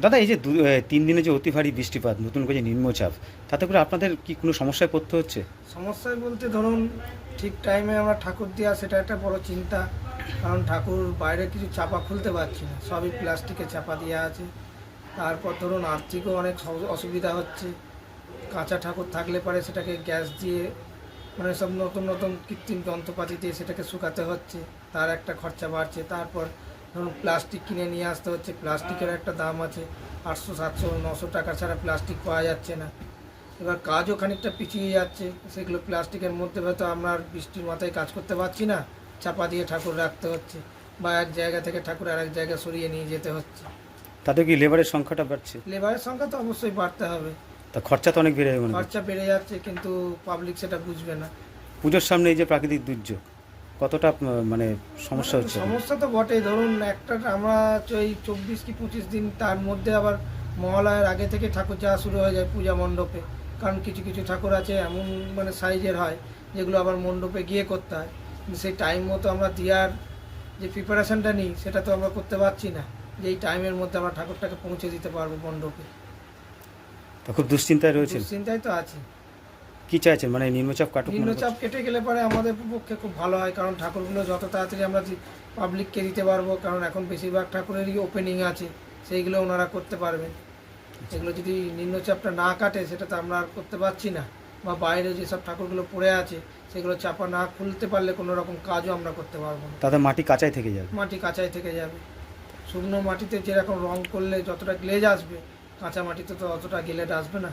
দাদা, এই যে দু- তিন দিনে যে অতি ভারী বৃষ্টিপাত, নতুন করে নিম্নচাপ, তাতে করে আপনাদের কি কোনো সমস্যায় পড়তে হচ্ছে? সমস্যায় বলতে ধরুন, ঠিক টাইমে আমরা ঠাকুর দেওয়া সেটা একটা বড় চিন্তা। কারণ ঠাকুর বাইরে কিছু চাপা খুলতে পারছি না, সবই প্লাস্টিকে চাপা দেওয়া আছে। তারপর ধরুন আর্থিকও অনেক সব- অসুবিধা হচ্ছে। কাঁচা ঠাকুর থাকলে পরে সেটাকে গ্যাস দিয়ে মানে সব নতুন নতুন কৃত্রিম যন্ত্রপাতি দিয়ে সেটাকে শুকাতে হচ্ছে। তার একটা খরচা বাড়ছে। তারপর ধরুন প্লাস্টিক কিনে নিয়ে আসতে হচ্ছে। প্লাস্টিকের একটা দাম আছে। আটশো সাতশো নশো টাকা ছাড়া প্লাস্টিক পাওয়া যাচ্ছে না। এবার কাজও খানিকটা পিছিয়ে যাচ্ছে। সেগুলো প্লাস্টিকের মধ্যে হয়তো আমরা আর বৃষ্টির মাথায় কাজ করতে পারছি না। চাপা দিয়ে ঠাকুর রাখতে হচ্ছে বা এক জায়গা থেকে ঠাকুর আর এক জায়গায় সরিয়ে নিয়ে যেতে হচ্ছে। তাতে কি লেবারের সংখ্যাটা বাড়ছে? লেবারের সংখ্যা তো অবশ্যই বাড়তে হবে। তা খরচা তো অনেক বেড়ে যাবে খরচা বেড়ে যাচ্ছে কিন্তু পাবলিক সেটা বুঝবে না। পুজোর সামনে এই যে প্রাকৃতিক দুর্যোগ কতটা মানে সমস্যা হচ্ছে? সমস্যা তো বটেই। ধরুন একটা আমরা ওই চব্বিশ কি পঁচিশ দিন তার মধ্যে আবার মহালয়ের আগে থেকে ঠাকুর যাওয়া শুরু হয়ে যায় পূজা মণ্ডপে। কারণ কিছু কিছু ঠাকুর আছে এমন মানে সাইজের হয় যেগুলো আবার মণ্ডপে গিয়ে করতে হয়। সেই টাইম মতো আমরা দেওয়ার যে প্রিপারেশনটা নিই সেটা তো আমরা করতে পারছি না। যে এই টাইমের মধ্যে আমরা ঠাকুরটাকে পৌঁছে দিতে পারব মণ্ডপে। তা খুব দুশ্চিন্তায় রয়েছে চিন্তায় তো আছে। কি চাইছেন? মানে নিম্নচাপ কাটুক মনে নিম্নচাপ কেটে গেলে পরে আমাদের পক্ষে খুব ভালো হয় কারণ ঠাকুরগুলো যত তাড়াতাড়ি আমরা পাবলিককে দিতে পারব কারণ এখন বেশিরভাগ ঠাকুরেরই ওপেনিং আছে সেইগুলো ওনারা করতে পারবেন। এগুলো যদি নিম্নচাপটা না কাটে সেটা তো আমরা আর করতে পারছি না। বা বাইরে যেসব ঠাকুরগুলো পড়ে আছে সেগুলো চাপা না খুলতে পারলে কোনো রকম কাজও আমরা করতে পারব না। তাতে মাটি কাঁচাই থেকে যাবে? মাটি কাঁচাই থেকে যাবে। শুকনো মাটিতে যেরকম রং করলে যতটা গ্লেজ আসবে কাঁচা মাটিতে তো অতটা গ্লেজ আসবে না।